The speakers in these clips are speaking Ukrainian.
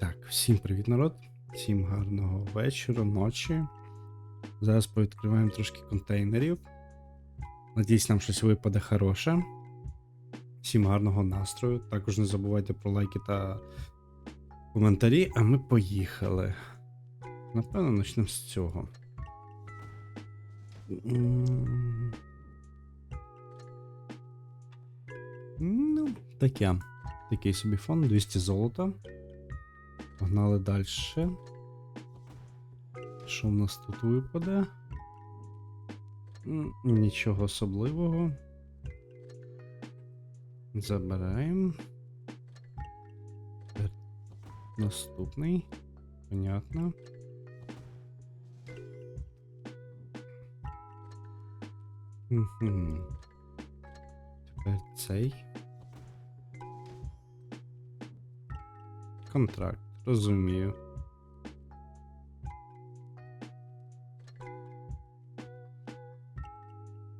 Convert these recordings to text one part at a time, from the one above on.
Так, всім привіт, народ. Всім гарного вечора, ночі. Зараз повідкриваємо трошки контейнерів. Надіюсь, нам щось випаде хороше. Всім гарного настрою. Також не забувайте про лайки та коментарі, а ми поїхали. Напевно, почнемо з цього. Ну, таке. Такий собі фон, 200 золота. Погнали далі. Що в нас тут випаде? Нічого особливого. Забираємо. Наступний. Понятно. Тепер цей. Контракт, розумію.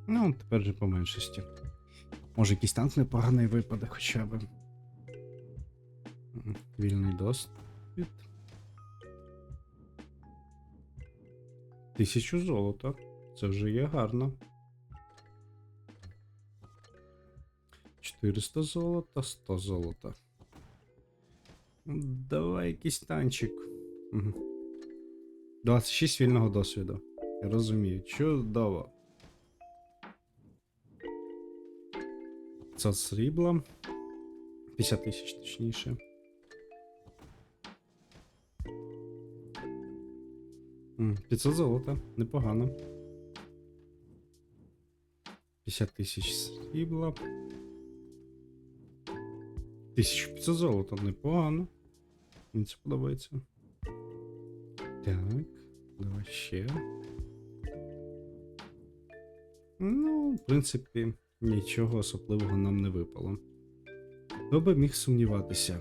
Ну, тепер же по меншості. Може, якийсь танк непоганий випаде хоча б. Вільний доступ. Тисячу золота. Це вже є гарно. 400 золота, 100 золота. Давай якийсь танчик. Мгм. 26 вільного досвіду. Я розумію. Чудово. 500 срібла. 50 тисяч точніше. М, 500 золота. Непогано. 50 тисяч срібла. 1500 золота. Непогано. Мені це подобається. Так, давай ще. Ну, в принципі, нічого особливого нам не випало. Хто би міг сумніватися?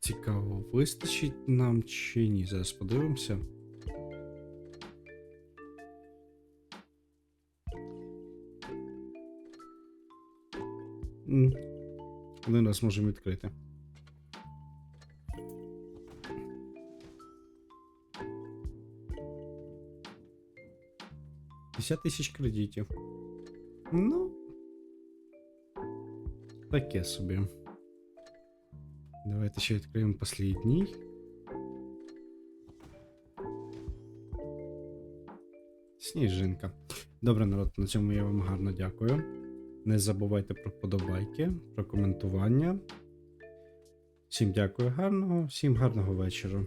Цікаво, вистачить нам чи ні? Зараз подивимося. М, Один раз можемо відкрити. П'ятдесят тисяч кредитів. Ну. Таке собі. Давайте ще відкриємо послідній. Сніжинка. Добре, народ, на цьому я вам гарно дякую. Не забувайте про подобайки, про коментування. Всім дякую гарного, всім гарного вечора.